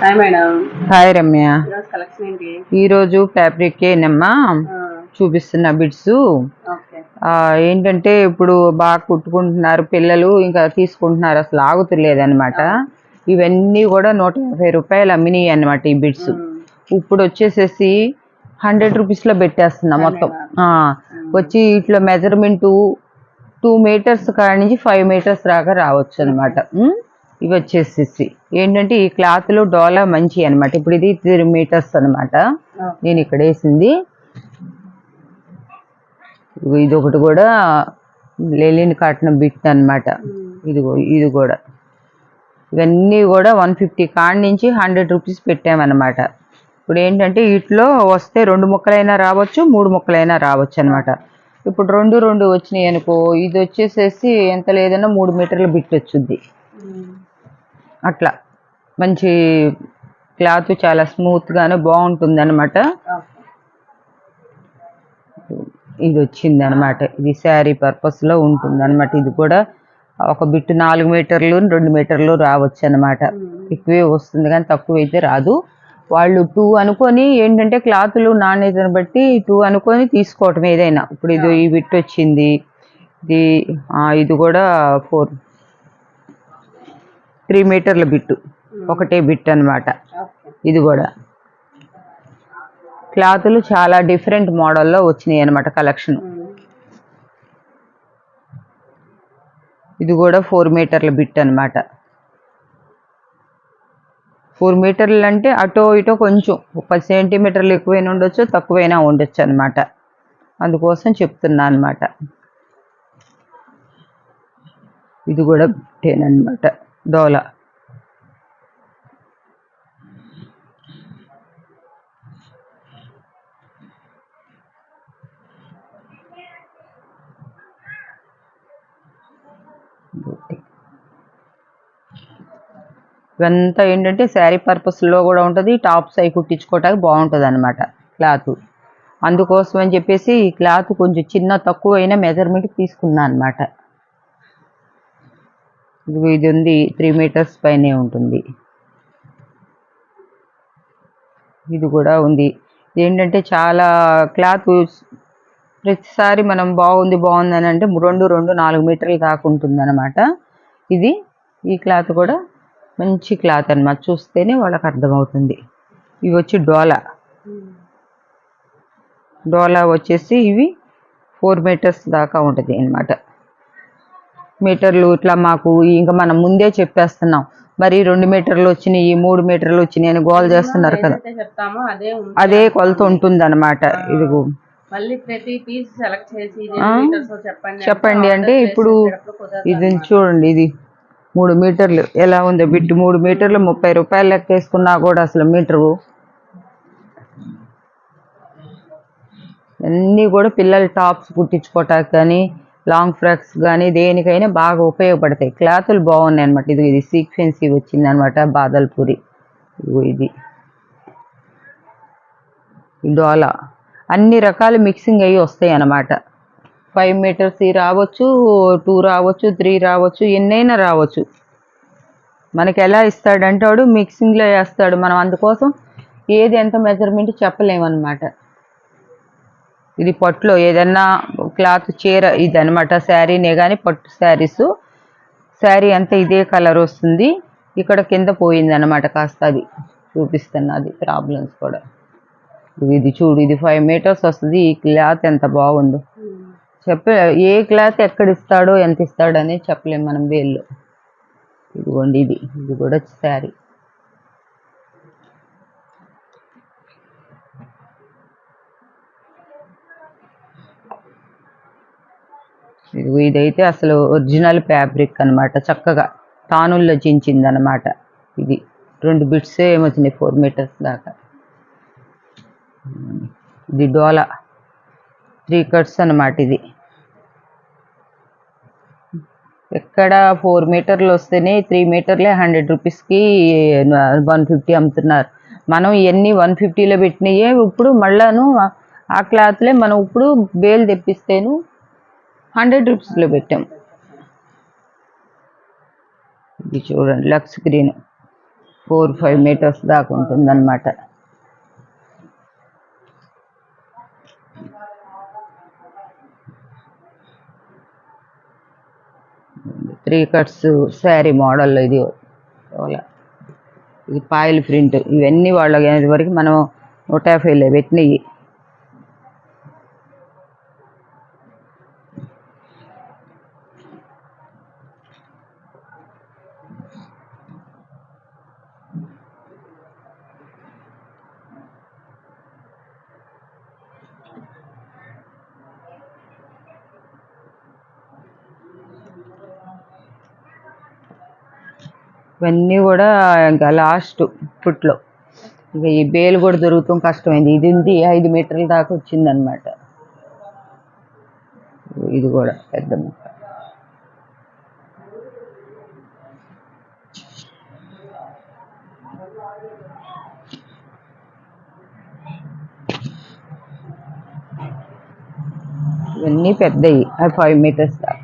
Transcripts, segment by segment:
Hi madam hi Ramya ఈరోజు collection ఏంటి? ఈరోజు ఫ్యాబ్రిక్ ఏనమ్మా చూపిస్తున్న బిడ్స్ ఏంటంటే ఇప్పుడు బాగా కుట్టుకుంటున్నారు పిల్లలు ఇంకా తీసుకుంటున్నారు. అసలు ఆగుతులేదు అనమాట ఇవన్నీ కూడా నూట యాభై రూపాయలు అమ్మినాయి అనమాట ఈ బిడ్స్ ఇప్పుడు వచ్చేసేసి హండ్రెడ్ రూపీస్లో పెట్టేస్తున్నా మొత్తం. వచ్చి ఇట్లా మెజర్మెంట్ టూ మీటర్స్ కాడ నుంచి ఫైవ్ మీటర్స్ దాకా రావచ్చు అనమాట ఇవి వచ్చేసేసి. ఏంటంటే ఈ క్లాత్లో డోలా మంచి అనమాట ఇప్పుడు ఇది త్రీ మీటర్స్ అనమాట నేను ఇక్కడ వేసింది. ఇది ఒకటి కూడా లెలిన్ కాటన్ బిట్ అనమాట ఇదిగో ఇది కూడా. ఇవన్నీ కూడా వన్ ఫిఫ్టీ కాడి నుంచి హండ్రెడ్ రూపీస్ పెట్టామన్నమాట. ఇప్పుడు ఏంటంటే వీటిలో వస్తే రెండు ముక్కలైనా రావచ్చు మూడు ముక్కలైనా రావచ్చు అనమాట ఇప్పుడు రెండు రెండు వచ్చినాయి అనుకో ఇది వచ్చేసేసి ఎంత లేదన్నా మూడు మీటర్ల బిట్ వచ్చుద్ది. అట్లా. మంచి క్లాత్ చాలా స్మూత్గానే బాగుంటుంది అనమాట ఇది వచ్చింది అనమాట ఇది శారీ పర్పస్లో ఉంటుంది అనమాట ఇది కూడా ఒక బిట్టు నాలుగు మీటర్లు రెండు మీటర్లు రావచ్చు అనమాట ఎక్కువే వస్తుంది కానీ తక్కువ అయితే రాదు. వాళ్ళు టూ అనుకొని ఏంటంటే క్లాతులు నాణ్యతను బట్టి టూ అనుకొని తీసుకోవటం ఏదైనా. ఇప్పుడు ఇది ఈ బిట్ వచ్చింది. ఇది ఇది కూడా ఫోర్ త్రీ మీటర్ల బిట్టు. ఒకటే బిట్ అన్నమాట. ఓకే. ఇది కూడా. క్లాతులు చాలా డిఫరెంట్ మోడల్లో వచ్చినాయి అనమాట కలెక్షన్. ఇది కూడా ఫోర్ మీటర్ల బిట్ అన్నమాట. ఫోర్ మీటర్లు అంటే అటో ఇటో కొంచెం. ఒక పది సెంటీమీటర్లు ఎక్కువైనా ఉండొచ్చు తక్కువైనా ఉండొచ్చు అనమాట అందుకోసం చెప్తున్నా అనమాట ఇది కూడా బిట్టేనమాట డోలా ఇవంతా ఏంటంటే శారీ పర్పస్లో కూడా ఉంటుంది. టాప్స్ అవి కుట్టించుకోవటానికి బాగుంటుంది అనమాట క్లాత్. అందుకోసం అని చెప్పేసి ఈ క్లాత్ కొంచెం చిన్న తక్కువ అయినా మెజర్మెంట్ తీసుకున్నా అనమాట ఇది ఇది ఉంది త్రీ మీటర్స్ పైనే ఉంటుంది. ఇది కూడా ఉంది. ఏంటంటే చాలా క్లాత్ ప్రతిసారి మనం బాగుంది బాగుంది అని అంటే రెండు రెండు నాలుగు మీటర్లు దాకా ఉంటుంది అనమాట ఇది ఈ క్లాత్ కూడా మంచి క్లాత్ అన్నమాట. చూస్తేనే వాళ్ళకి అర్థమవుతుంది. ఇవి వచ్చి డోలా. డోలా వచ్చేసి ఇవి ఫోర్ మీటర్స్ దాకా ఉంటుంది అన్నమాట. మీటర్లు ఇట్లా మాకు ఇంకా మనం ముందే చెప్పేస్తున్నాం. మరి రెండు మీటర్లు వచ్చినాయి మూడు మీటర్లు వచ్చినాయి అని గోల్ చేస్తున్నారు కదా. అదే కొలత ఉంటుంది అనమాట ఇదిగో. చెప్పండి అంటే ఇప్పుడు ఇది చూడండి ఇది మూడు మీటర్లు ఎలా ఉందో బిట్టు మూడు మీటర్లు ముప్పై రూపాయలు లెక్క వేసుకున్నా కూడా అసలు మీటరు. అన్నీ కూడా పిల్లల టాప్స్ కుట్టించుకోవటానికి కానీ లాంగ్ ఫ్రాక్స్ కానీ దేనికైనా బాగా ఉపయోగపడతాయి. క్లాతులు బాగున్నాయి అనమాట ఇది ఇది సీక్వెన్సీ వచ్చింది అనమాట బాదల్పూరి ఇది. డోలా. అన్ని రకాలు మిక్సింగ్ అయ్యి వస్తాయి అన్నమాట. ఫైవ్ మీటర్స్ రావచ్చు టూ రావచ్చు త్రీ రావచ్చు ఎన్నైనా రావచ్చు. మనకి ఎలా ఇస్తాడంటే వాడు మిక్సింగ్లో వేస్తాడు. మనం అందుకోసం ఏది ఎంత మెజర్మెంట్ చెప్పలేమన్నమాట. ఇది పట్టులో ఏదన్నా క్లాత్ చీర ఇది శారీనే కానీ పట్టు శారీస్. శారీ అంతా ఇదే కలర్ వస్తుంది. ఇక్కడ కింద పోయింది అనమాట కాస్త అది. చూపిస్తున్నది ప్రాబ్లమ్స్ కూడా. ఇది చూడు ఇది ఫైవ్ మీటర్స్ వస్తుంది. ఈ క్లాత్ ఎంత బాగుందో. చెప్ప ఏ క్లాత్ ఎక్కడ ఇస్తాడో ఎంత ఇస్తాడో అనేది చెప్పలేం మనం వేళ్ళు. ఇదిగోండి ఇది. ఇది కూడా శారీ. ఇదైతే అసలు ఒరిజినల్ ఫ్యాబ్రిక్ అన్నమాట. చక్కగా తానుల్లో చించింది అనమాట ఇది. రెండు బిట్స్ ఏమొచ్చినాయి? ఫోర్ మీటర్స్ దాకా. ఇది డోలా. త్రీ కట్స్ అన్నమాట ఇది. ఎక్కడ ఫోర్ మీటర్లు వస్తేనే త్రీ మీటర్లే హండ్రెడ్ రూపీస్కి వన్ ఫిఫ్టీ అమ్ముతున్నారు. మనం ఇవన్నీ వన్ ఫిఫ్టీలో పెట్టినయే ఇప్పుడు మళ్ళాను ఆ క్లాత్లే మనం ఇప్పుడు బేల్ తెప్పిస్తేను హండ్రెడ్ రూపీస్లో పెట్టాం. ఇది చూడండి lux green. Four five meters దాకా ఉంటుందన్నమాట. త్రీ కట్స్ శారీ మోడల్ ఇది ఇది పాయల్ ప్రింట్. ఇవన్నీ వాళ్ళ వరకు మనం నూట యాభైలో పెట్టినవి. ఇవన్నీ కూడా ఇంకా లాస్ట్ ఫుట్లో ఇక ఈ బేలు కూడా దొరుకుతాం కష్టమైంది. ఇది ఉంది ఐదు మీటర్ల దాకా వచ్చిందనమాట ఇది కూడా పెద్ద ముక్క. ఇవన్నీ పెద్దవి అవి ఫైవ్ మీటర్స్ దాకా.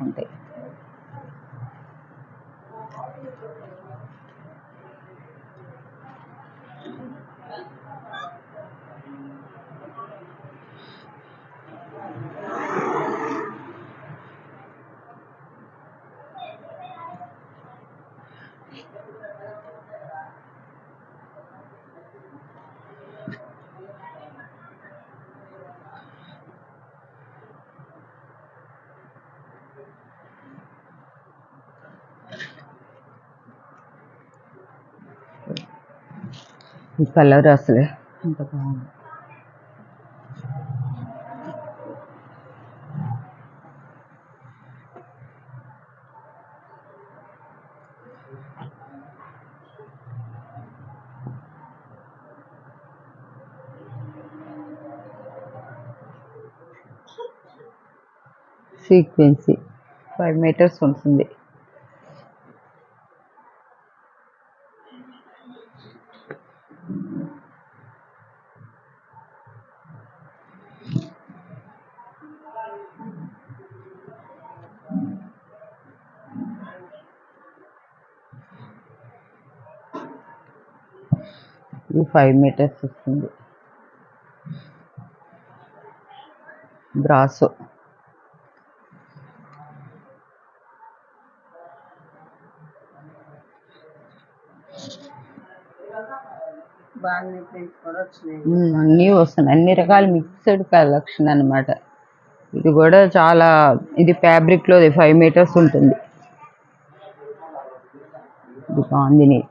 కలర్ అసలే. ఎంత బాగుంది. సీక్వెన్సీ ఫైవ్ మీటర్స్ ఉంటుంది. ఇది ఫైవ్ మీటర్స్ వస్తుంది. బ్రాసో అన్నీ వస్తున్నాయి. అన్ని రకాల మిక్స్డ్ కలెక్షన్ అన్నమాట. ఇది కూడా చాలా ఇది ఫ్యాబ్రిక్లో ఫైవ్ మీటర్స్ ఉంటుంది. ఇది బాగుంది.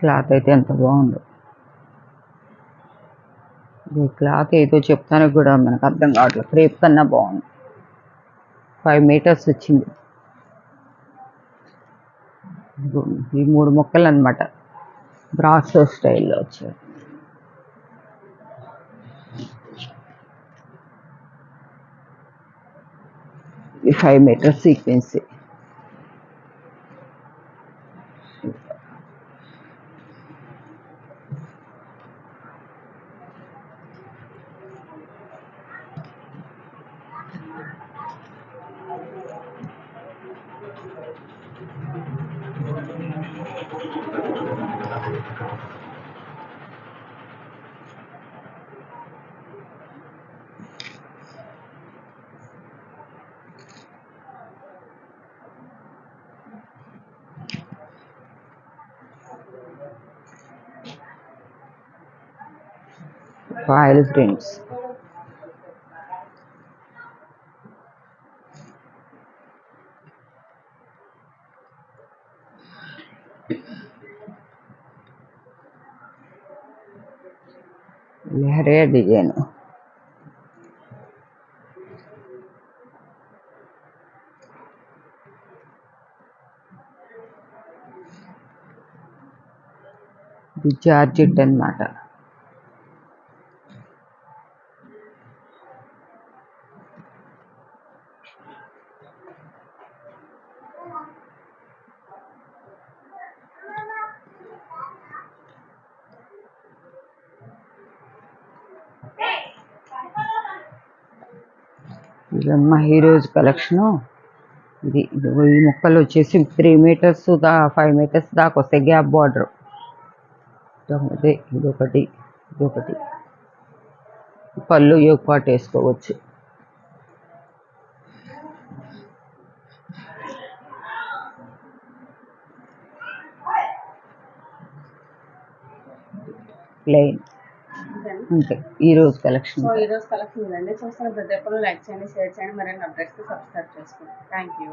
క్లాత్ అయితే ఎంత బాగుందో. ఈ క్లాత్ ఏదో చెప్తాను కూడా మనకు అర్థం కావట్లేదు. క్రేప్ కన్నా బాగుంది. ఫైవ్ మీటర్స్ వచ్చింది. ఈ మూడు మొక్కలు అనమాట బ్రాసో స్టైల్లో వచ్చాయి. ఈ five meters sequence trials grains. Rare design. Recharge it and matter. ఇదమ్మ హీరోజ్ కలెక్షను. ఇది ఈ ముక్కలు వచ్చేసి త్రీ మీటర్స్ దా ఫైవ్ మీటర్స్ దాకా వస్తాయి. గ్యాప్ బార్డర్ ఇదొకటి ఇదొకటి ఇదొకటి. పళ్ళు పాటు వేసుకోవచ్చు. ప్లెయిన్ అంతే. ఈ రోజు కలెక్షన్. సో ఈరోజు కలెక్షన్ ఇదండి చూస్తున్న ప్రతి ఒక్కరు లైక్ చేయండి షేర్ చేయండి. మరిన్ని అప్డేట్స్కి సబ్స్క్రైబ్ చేసుకోండి. Thank you.